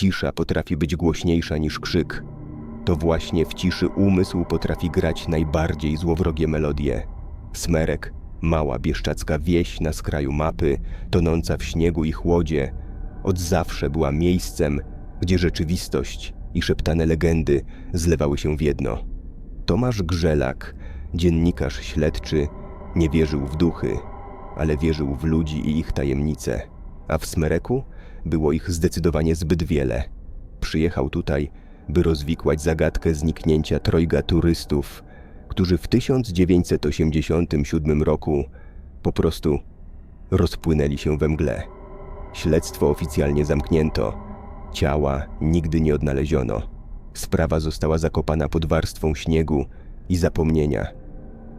Cisza potrafi być głośniejsza niż krzyk. To właśnie w ciszy umysł potrafi grać najbardziej złowrogie melodie. Smerek, mała bieszczacka wieś na skraju mapy, tonąca w śniegu i chłodzie, od zawsze była miejscem, gdzie rzeczywistość i szeptane legendy zlewały się w jedno. Tomasz Grzelak, dziennikarz śledczy, nie wierzył w duchy, ale wierzył w ludzi i ich tajemnice, a w Smereku było ich zdecydowanie zbyt wiele. Przyjechał tutaj, by rozwikłać zagadkę zniknięcia trojga turystów, którzy w 1987 roku po prostu rozpłynęli się we mgle. Śledztwo oficjalnie zamknięto, ciała nigdy nie odnaleziono. Sprawa została zakopana pod warstwą śniegu i zapomnienia,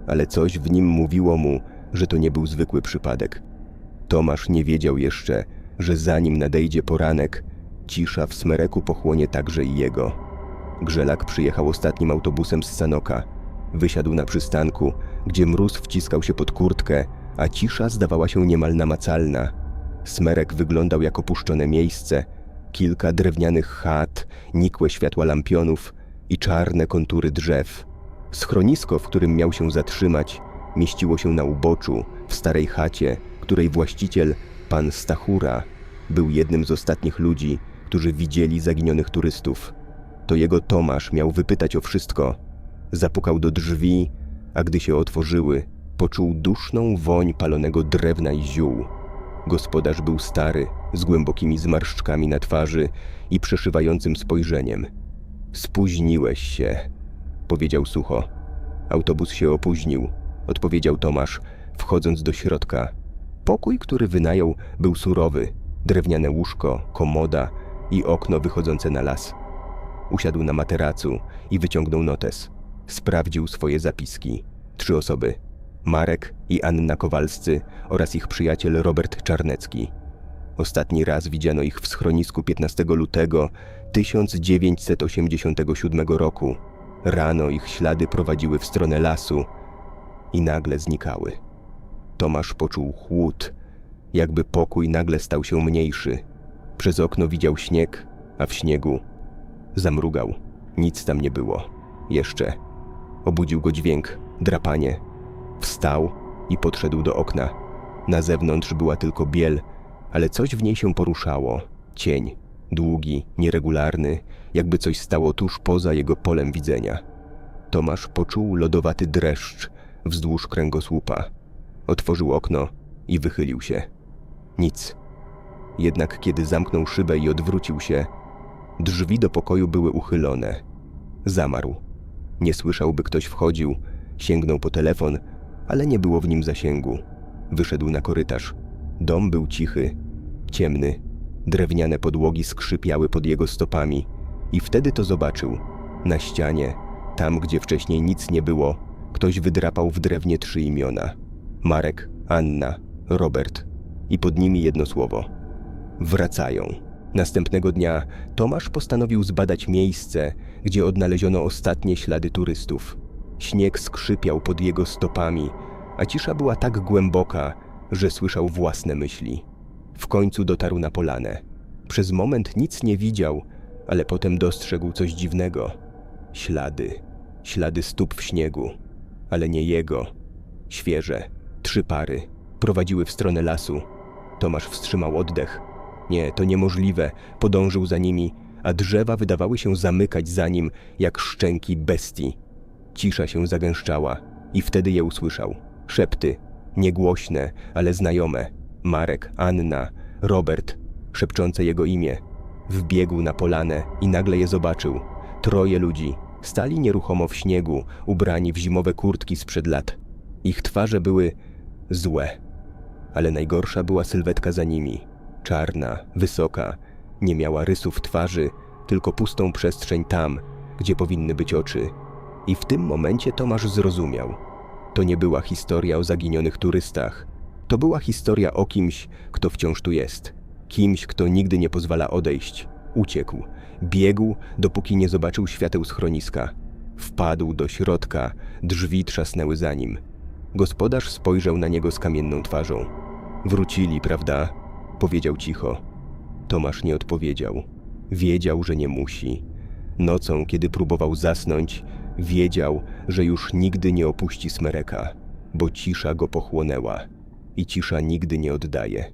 ale coś w nim mówiło mu, że to nie był zwykły przypadek. Tomasz nie wiedział jeszcze, że zanim nadejdzie poranek, cisza w Smereku pochłonie także i jego. Grzelak przyjechał ostatnim autobusem z Sanoka. Wysiadł na przystanku, gdzie mróz wciskał się pod kurtkę, a cisza zdawała się niemal namacalna. Smerek wyglądał jak opuszczone miejsce, kilka drewnianych chat, nikłe światła lampionów i czarne kontury drzew. Schronisko, w którym miał się zatrzymać, mieściło się na uboczu, w starej chacie, której właściciel, pan Stachura, był jednym z ostatnich ludzi, którzy widzieli zaginionych turystów. To jego Tomasz miał wypytać o wszystko. Zapukał do drzwi, a gdy się otworzyły, poczuł duszną woń palonego drewna i ziół. Gospodarz był stary, z głębokimi zmarszczkami na twarzy i przeszywającym spojrzeniem. Spóźniłeś się, powiedział sucho. Autobus się opóźnił, odpowiedział Tomasz, wchodząc do środka. Pokój, który wynajął, był surowy. Drewniane łóżko, komoda i okno wychodzące na las. Usiadł na materacu i wyciągnął notes. Sprawdził swoje zapiski. Trzy osoby. Marek i Anna Kowalscy oraz ich przyjaciel Robert Czarnecki. Ostatni raz widziano ich w schronisku 15 lutego 1987 roku. Rano ich ślady prowadziły w stronę lasu i nagle znikały. Tomasz poczuł chłód, jakby pokój nagle stał się mniejszy. Przez okno widział śnieg, a w śniegu zamrugał. Nic tam nie było. Jeszcze. Obudził go dźwięk, drapanie. Wstał i podszedł do okna. Na zewnątrz była tylko biel, ale coś w niej się poruszało. Cień, długi, nieregularny, jakby coś stało tuż poza jego polem widzenia. Tomasz poczuł lodowaty dreszcz wzdłuż kręgosłupa. Otworzył okno i wychylił się. Nic. Jednak kiedy zamknął szybę i odwrócił się, drzwi do pokoju były uchylone. Zamarł. Nie słyszał, by ktoś wchodził, sięgnął po telefon, ale nie było w nim zasięgu. Wyszedł na korytarz. Dom był cichy, ciemny. Drewniane podłogi skrzypiały pod jego stopami i wtedy to zobaczył. Na ścianie, tam gdzie wcześniej nic nie było, ktoś wydrapał w drewnie trzy imiona. Marek, Anna, Robert i pod nimi jedno słowo. Wracają. Następnego dnia Tomasz postanowił zbadać miejsce, gdzie odnaleziono ostatnie ślady turystów. Śnieg skrzypiał pod jego stopami, a cisza była tak głęboka, że słyszał własne myśli. W końcu dotarł na polanę. Przez moment nic nie widział, ale potem dostrzegł coś dziwnego. Ślady. Ślady stóp w śniegu. Ale nie jego. Świeże. Trzy pary. Prowadziły w stronę lasu. Tomasz wstrzymał oddech. Nie, to niemożliwe. Podążył za nimi, a drzewa wydawały się zamykać za nim, jak szczęki bestii. Cisza się zagęszczała i wtedy je usłyszał. Szepty, niegłośne, ale znajome. Marek, Anna, Robert, szepczące jego imię. Wbiegł na polanę i nagle je zobaczył. Troje ludzi. Stali nieruchomo w śniegu, ubrani w zimowe kurtki sprzed lat. Ich twarze były złe, ale najgorsza była sylwetka za nimi. Czarna, wysoka, nie miała rysów twarzy, tylko pustą przestrzeń tam, gdzie powinny być oczy. I w tym momencie Tomasz zrozumiał. To nie była historia o zaginionych turystach. To była historia o kimś, kto wciąż tu jest. Kimś, kto nigdy nie pozwala odejść. Uciekł. Biegł, dopóki nie zobaczył świateł schroniska. Wpadł do środka, drzwi trzasnęły za nim. Gospodarz spojrzał na niego z kamienną twarzą. Wrócili, prawda? Powiedział cicho. Tomasz nie odpowiedział. Wiedział, że nie musi. Nocą, kiedy próbował zasnąć, wiedział, że już nigdy nie opuści Smereka, bo cisza go pochłonęła i cisza nigdy nie oddaje.